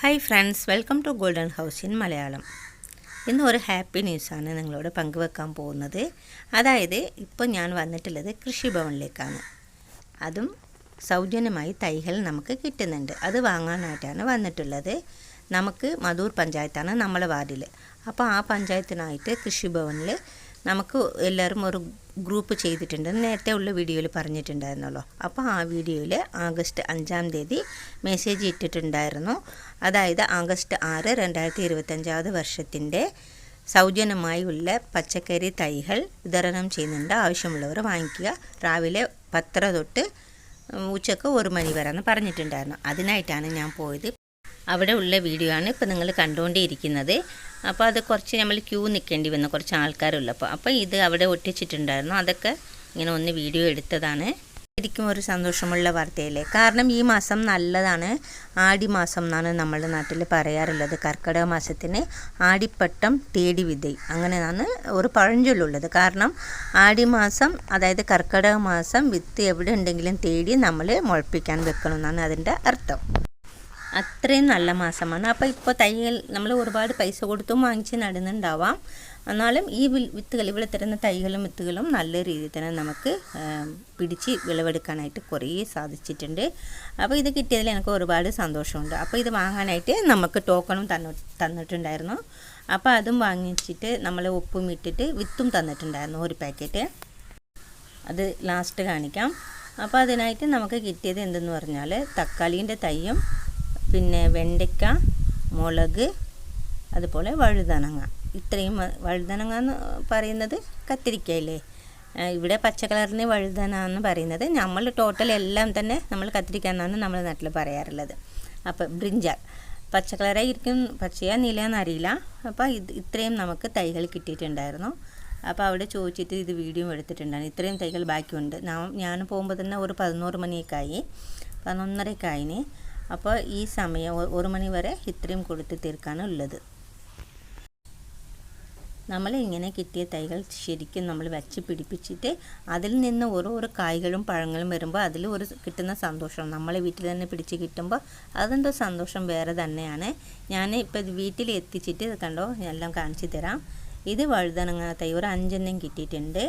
Hi friends welcome to golden house in Malayalam ഇന്ന് ഒരു happy ന്യൂസാണ് നിങ്ങളോട് പങ്കുവെക്കാൻ പോകുന്നത്. അതായത് ഇപ്പോൾ ഞാൻ വന്നിട്ടുള്ളത് കൃഷിഭവനിലേക്കാണ്. അതും സൗജന്യമായി തൈകൾ നമുക്ക് കിട്ടുന്നുണ്ട്. അത് വാങ്ങാനായിട്ടാണ് വന്നിട്ടുള്ളത്. നമുക്ക് മധൂർ പഞ്ചായത്താണ് നമ്മളെ വാർഡിൽ അപ്പോൾ ആ പഞ്ചായത്തിനായിട്ട് കൃഷിഭവനിൽ നമുക്ക് എല്ലാവരും ഒരു ഗ്രൂപ്പ് ചെയ്തിട്ടുണ്ട്. നേരത്തെ ഉള്ള വീഡിയോയിൽ പറഞ്ഞിട്ടുണ്ടായിരുന്നല്ലോ. അപ്പോൾ ആ വീഡിയോയിൽ ആഗസ്റ്റ് അഞ്ചാം തീയതി മെസ്സേജ് ഇട്ടിട്ടുണ്ടായിരുന്നു. അതായത് ആഗസ്റ്റ് ആറ് രണ്ടായിരത്തി ഇരുപത്തഞ്ചാമത് വർഷത്തിന്റെ സൗജന്യമായി ഉള്ള പച്ചക്കറി തൈകൾ വിതരണം ചെയ്യുന്നുണ്ട്. ആവശ്യമുള്ളവർ വാങ്ങിക്കുക. രാവിലെ പത്തര തൊട്ട് ഉച്ചയ്ക്ക് ഒരു മണി വരെ എന്ന് പറഞ്ഞിട്ടുണ്ടായിരുന്നു. അതിനായിട്ടാണ് ഞാൻ പോയത്. അവിടെ ഉള്ള വീഡിയോ ആണ് ഇപ്പോൾ നിങ്ങൾ കണ്ടുകൊണ്ടേയിരിക്കുന്നത് അപ്പോൾ അത് കുറച്ച് നമ്മൾ ക്യൂ നിൽക്കേണ്ടി വന്നു കുറച്ച് ആൾക്കാരുള്ളപ്പോൾ അപ്പോൾ ഇത് അവിടെ ഒട്ടിച്ചിട്ടുണ്ടായിരുന്നു. അതൊക്കെ ഇങ്ങനെ ഒന്ന് വീഡിയോ എടുത്തതാണ്. ശരിക്കും ഒരു സന്തോഷമുള്ള വാർത്തയല്ലേ? കാരണം ഈ മാസം നല്ലതാണ്. ആടി മാസം എന്നാണ് നമ്മുടെ നാട്ടിൽ പറയാറുള്ളത്. കർക്കിടക മാസത്തിന് ആടിപ്പട്ടം തേടി വിതൈ. അങ്ങനെയാണ് ഒരു പഴഞ്ചൊല്ലുള്ളത്. കാരണം ആടി മാസം അതായത് കർക്കിടക മാസം വിത്ത് എവിടെ ഉണ്ടെങ്കിലും തേടി നമ്മൾ മുളപ്പിക്കാൻ വെക്കണം എന്നാണ് അതിന്റെ അർത്ഥം. അത്രയും നല്ല മാസമാണ്. അപ്പോൾ ഇപ്പോൾ തൈകൾ നമ്മൾ ഒരുപാട് പൈസ കൊടുത്തും വാങ്ങിച്ച് നടുന്നുണ്ടാവാം. എന്നാലും ഈ വിത്തുകൾ ഇവിടെ തരുന്ന തൈകളും വിത്തുകളും നല്ല രീതിയിൽ തന്നെ നമുക്ക് പിടിച്ച് വിളവെടുക്കാനായിട്ട് കുറേ സാധിച്ചിട്ടുണ്ട്. അപ്പോൾ ഇത് കിട്ടിയതിൽ എനിക്ക് ഒരുപാട് സന്തോഷമുണ്ട്. അപ്പോൾ ഇത് വാങ്ങാനായിട്ട് നമുക്ക് ടോക്കണും തന്നു തന്നിട്ടുണ്ടായിരുന്നു. അപ്പോൾ അതും വാങ്ങിച്ചിട്ട് നമ്മൾ ഉപ്പും ഇട്ടിട്ട് വിത്തും തന്നിട്ടുണ്ടായിരുന്നു ഒരു പാക്കറ്റ്. അത് ലാസ്റ്റ് കാണിക്കാം. അപ്പോൾ അതിനായിട്ട് നമുക്ക് കിട്ടിയത് എന്തെന്ന് പറഞ്ഞാൽ തക്കാളീന്റെ തൈയും പിന്നെ വെണ്ടയ്ക്ക മുളക് അതുപോലെ വഴുതനങ്ങ. ഇത്രയും വഴുതനങ്ങ എന്ന് പറയുന്നത് കത്തിരിക്കയില്ലേ? ഇവിടെ പച്ച കളറിന് വഴുതന എന്ന് പറയുന്നത് നമ്മൾ ടോട്ടൽ എല്ലാം തന്നെ നമ്മൾ കത്തിരിക്ക എന്നാണ് നമ്മൾ നാട്ടിൽ പറയാറുള്ളത്. അപ്പോൾ ബ്രിഞ്ചാൽ പച്ച കളറായിരിക്കും പച്ചയാ നീലയെന്ന് അറിയില്ല. അപ്പോൾ ഇത് ഇത്രയും നമുക്ക് തൈകൾ കിട്ടിയിട്ടുണ്ടായിരുന്നു. അപ്പോൾ അവിടെ ചോദിച്ചിട്ട് ഇത് വീഡിയോ എടുത്തിട്ടുണ്ടായിരുന്നു ഇത്രയും തൈകൾ ബാക്കിയുണ്ട്. ഞാൻ പോകുമ്പോൾ തന്നെ ഒരു പതിനോറ് മണിയൊക്കെ ആയി. പതിനൊന്നരയൊക്കെ ആയിന്. അപ്പോൾ ഈ സമയം ഒരു മണി വരെ ഇത്രയും കൊടുത്ത് തീർക്കാനുള്ളത്. നമ്മൾ ഇങ്ങനെ കിട്ടിയ തൈകൾ ശരിക്കും നമ്മൾ വെച്ച് പിടിപ്പിച്ചിട്ട് അതിൽ നിന്ന് ഓരോ കായ്കളും പഴങ്ങളും വരുമ്പോൾ അതിൽ ഒരു കിട്ടുന്ന സന്തോഷം. നമ്മളെ വീട്ടിൽ തന്നെ പിടിച്ച് കിട്ടുമ്പോൾ അതിന്റെ സന്തോഷം വേറെ തന്നെയാണ്. ഞാൻ ഇപ്പോൾ വീട്ടിൽ എത്തിച്ചിട്ട് കണ്ടോ? എല്ലാം കാണിച്ചു തരാം. ഇത് വഴുതനങ്ങ തൈ ഒരു അഞ്ചെണ്ണം കിട്ടിയിട്ടുണ്ട്.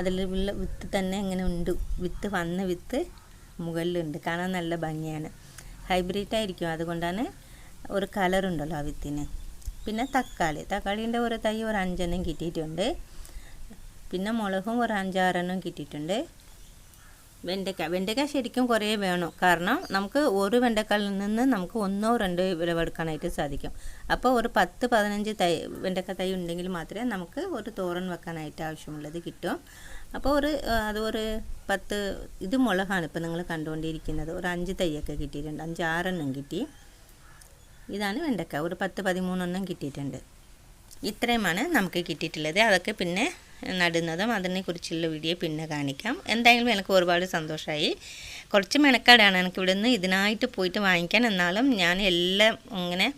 അതിൽ വിത്ത് തന്നെ ഇങ്ങനെ ഉണ്ട്. വിത്ത് വന്ന വിത്ത് മുകളിലുണ്ട്. കാണാൻ നല്ല ഭംഗിയാണ്. ഹൈബ്രിഡ് ആയിരിക്കും അതുകൊണ്ടാണ് ഒരു കളറുണ്ടല്ലോ ആ വിത്തിന്. പിന്നെ തക്കാളി. തക്കാളീന്റെ ഒരു തൈ ഒരു അഞ്ചെണ്ണം കിട്ടിയിട്ടുണ്ട്. പിന്നെ മുളകും ഒരു അഞ്ചാറെണ്ണം കിട്ടിയിട്ടുണ്ട്. വെണ്ടയ്ക്ക. വെണ്ടയ്ക്ക ശരിക്കും കുറേ വേണം. കാരണം നമുക്ക് ഒരു വെണ്ടക്കാളിൽ നിന്ന് നമുക്ക് ഒന്നോ രണ്ടോ വിളവെടുക്കാനായിട്ട് സാധിക്കും. അപ്പോൾ ഒരു പത്ത് പതിനഞ്ച് തൈ വെണ്ടക്ക തൈ ഉണ്ടെങ്കിൽ മാത്രമേ നമുക്ക് ഒരു തോരൻ വെക്കാനായിട്ട് ആവശ്യമുള്ളത് കിട്ടും. അപ്പോൾ ഒരു അത് ഒരു പത്ത് ഇത് മുളകാണ് ഇപ്പോൾ നിങ്ങൾ കണ്ടുകൊണ്ടിരിക്കുന്നത്. ഒരു അഞ്ച് തൈയൊക്കെ കിട്ടിയിട്ടുണ്ട്. അഞ്ച് ആറെണ്ണം കിട്ടി. ഇതാണ് വെണ്ടക്ക ഒരു പത്ത് പതിമൂന്നെണ്ണം കിട്ടിയിട്ടുണ്ട്. ഇത്രയുമാണ് നമുക്ക് കിട്ടിയിട്ടുള്ളത്. അതൊക്കെ പിന്നെ നടുന്നതും അതിനെക്കുറിച്ചുള്ള വീഡിയോ പിന്നെ കാണിക്കാം. എന്തായാലും എനിക്ക് ഒരുപാട് സന്തോഷമായി കുറച്ച് മെനക്കാടാണ് എനിക്ക് ഇവിടെ നിന്ന് ഇതിനായിട്ട് പോയിട്ട് വാങ്ങിക്കാൻ. എന്നാലും ഞാൻ എല്ലാം ഇങ്ങനെ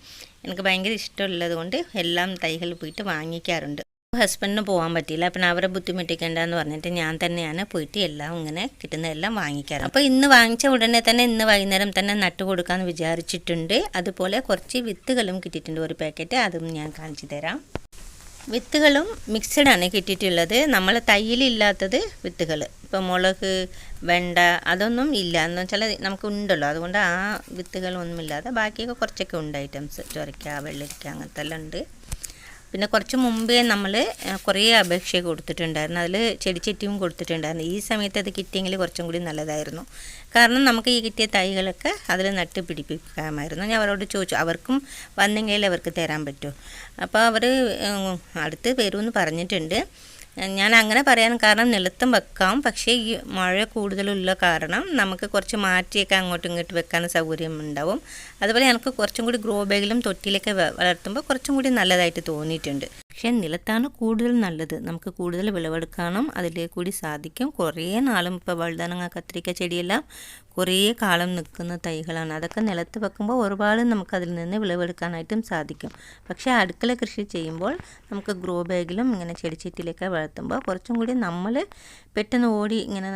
എനിക്ക് ഭയങ്കര ഇഷ്ടമുള്ളത് കൊണ്ട് എല്ലാം തൈകൾ പോയിട്ട് വാങ്ങിക്കാറുണ്ട്. ഹസ്ബൻഡിന് പോകാൻ പറ്റിയില്ല. പിന്നെ അവരെ ബുദ്ധിമുട്ടിക്കേണ്ടെന്ന് പറഞ്ഞിട്ട് ഞാൻ തന്നെയാണ് പോയിട്ട് എല്ലാം ഇങ്ങനെ കിട്ടുന്നതെല്ലാം വാങ്ങിക്കാറ്. അപ്പോൾ ഇന്ന് വാങ്ങിച്ച ഉടനെ തന്നെ ഇന്ന് വൈകുന്നേരം തന്നെ നട്ടു കൊടുക്കാമെന്ന് വിചാരിച്ചിട്ടുണ്ട്. അതുപോലെ കുറച്ച് വിത്തുകളും കിട്ടിയിട്ടുണ്ട്. ഒരു പാക്കറ്റ് അതും ഞാൻ കാണിച്ചു തരാം. വിത്തുകളും മിക്സഡ് ആണ് കിട്ടിയിട്ടുള്ളത്. നമ്മൾ തയ്യലില്ലാത്തത് വിത്തുകൾ ഇപ്പോൾ മുളക് വെണ്ട അതൊന്നും ഇല്ല. എന്ന് വെച്ചാൽ നമുക്ക് ഉണ്ടല്ലോ. അതുകൊണ്ട് ആ വിത്തുകളൊന്നുമില്ലാതെ ബാക്കിയൊക്കെ കുറച്ചൊക്കെ ഉണ്ട് ഐറ്റംസ് ചൊരയ്ക്ക വെള്ളരിക്ക അങ്ങനത്തെ എല്ലാം ഉണ്ട്. പിന്നെ കുറച്ച് മുമ്പേ നമ്മൾ കുറേ അപേക്ഷ കൊടുത്തിട്ടുണ്ടായിരുന്നു. അതിൽ ചെടിച്ചെട്ടിയും കൊടുത്തിട്ടുണ്ടായിരുന്നു. ഈ സമയത്ത് അത് കിട്ടിയെങ്കിൽ കുറച്ചും കൂടി നല്ലതായിരുന്നു. കാരണം നമുക്ക് ഈ കിട്ടിയ തൈകളൊക്കെ അതിൽ നട്ട് പിടിപ്പിക്കാമായിരുന്നു. ഞാൻ അവരോട് ചോദിച്ചു അവർക്കും വന്നെങ്കിൽ അവർക്ക് തരാൻ പറ്റുമോ? അപ്പോൾ അവർ അടുത്ത് വരുമെന്ന് പറഞ്ഞിട്ടുണ്ട്. ഞാൻ അങ്ങനെ പറയാൻ കാരണം നിലത്തും വെക്കാം. പക്ഷേ ഈ മഴ കൂടുതലുള്ള കാരണം നമുക്ക് കുറച്ച് മാറ്റിയൊക്കെ അങ്ങോട്ടും ഇങ്ങോട്ട് വെക്കാൻ സൗകര്യം ഉണ്ടാവും അതുപോലെ എനിക്ക് കുറച്ചും കൂടി ഗ്രോ ബാഗിലും തൊട്ടിയിലൊക്കെ വളർത്തുമ്പോൾ കുറച്ചും കൂടി നല്ലതായിട്ട് തോന്നിയിട്ടുണ്ട്. പക്ഷേ നിലത്താണ് കൂടുതൽ നല്ലത്. നമുക്ക് കൂടുതൽ വിളവെടുക്കാനും അതിലേക്ക് കൂടി സാധിക്കും. കുറേ നാളും ഇപ്പോൾ വഴുതാനങ്ങ കത്തിരിക്ക ചെടിയെല്ലാം കുറേ കാലം നിൽക്കുന്ന തൈകളാണ്. അതൊക്കെ നിലത്ത് വെക്കുമ്പോൾ ഒരുപാട് നമുക്കതിൽ നിന്ന് വിളവെടുക്കാനായിട്ടും സാധിക്കും. പക്ഷേ അടുക്കള കൃഷി ചെയ്യുമ്പോൾ നമുക്ക് ഗ്രോ ബാഗിലും ഇങ്ങനെ ചെടിച്ചട്ടിയിലൊക്കെ വളർത്തുമ്പോൾ കുറച്ചും കൂടി നമ്മൾ പെട്ടെന്ന് ഓടി ഇങ്ങനെ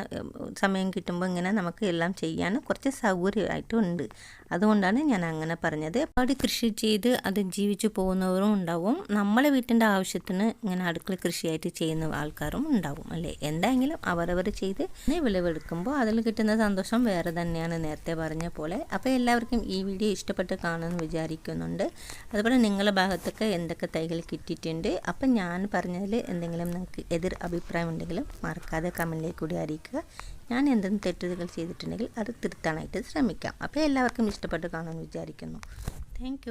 സമയം കിട്ടുമ്പോൾ ഇങ്ങനെ നമുക്ക് എല്ലാം ചെയ്യാൻ കുറച്ച് സൗകര്യമായിട്ടും ഉണ്ട്. അതുകൊണ്ടാണ് ഞാൻ അങ്ങനെ പറഞ്ഞത്. ഒരുപാട് കൃഷി ചെയ്ത് അത് ജീവിച്ചു പോകുന്നവരും ഉണ്ടാവും. നമ്മളെ വീട്ടിന്റെ ആവശ്യത്തിന് ഇങ്ങനെ അടുക്കള കൃഷിയായിട്ട് ചെയ്യുന്ന ആൾക്കാരും ഉണ്ടാവും അല്ലേ? എന്തായെങ്കിലും അവരവർ ചെയ്ത് വിളവെടുക്കുമ്പോൾ അതിൽ കിട്ടുന്ന സന്തോഷം വേറെ തന്നെയാണ് നേരത്തെ പറഞ്ഞ പോലെ. അപ്പോൾ എല്ലാവർക്കും ഈ വീഡിയോ ഇഷ്ടപ്പെട്ട് കാണുമെന്ന് വിചാരിക്കുന്നുണ്ട്. അതുപോലെ നിങ്ങളുടെ ഭാഗത്തൊക്കെ എന്തൊക്കെ തൈകൾ കിട്ടിയിട്ടുണ്ട്? അപ്പം ഞാൻ പറഞ്ഞതിൽ എന്തെങ്കിലും നിങ്ങൾക്ക് എതിർ അഭിപ്രായം ഉണ്ടെങ്കിലും മറക്കാതെ കമന്റിലേക്ക് കൂടി അറിയിക്കുക. ഞാൻ എന്തെങ്കിലും തെറ്റുകൾ ചെയ്തിട്ടുണ്ടെങ്കിൽ അത് തിരുത്താനായിട്ട് ശ്രമിക്കാം. അപ്പോൾ എല്ലാവർക്കും ഇഷ്ടപ്പെട്ട് കാണുമെന്ന് വിചാരിക്കുന്നു. താങ്ക്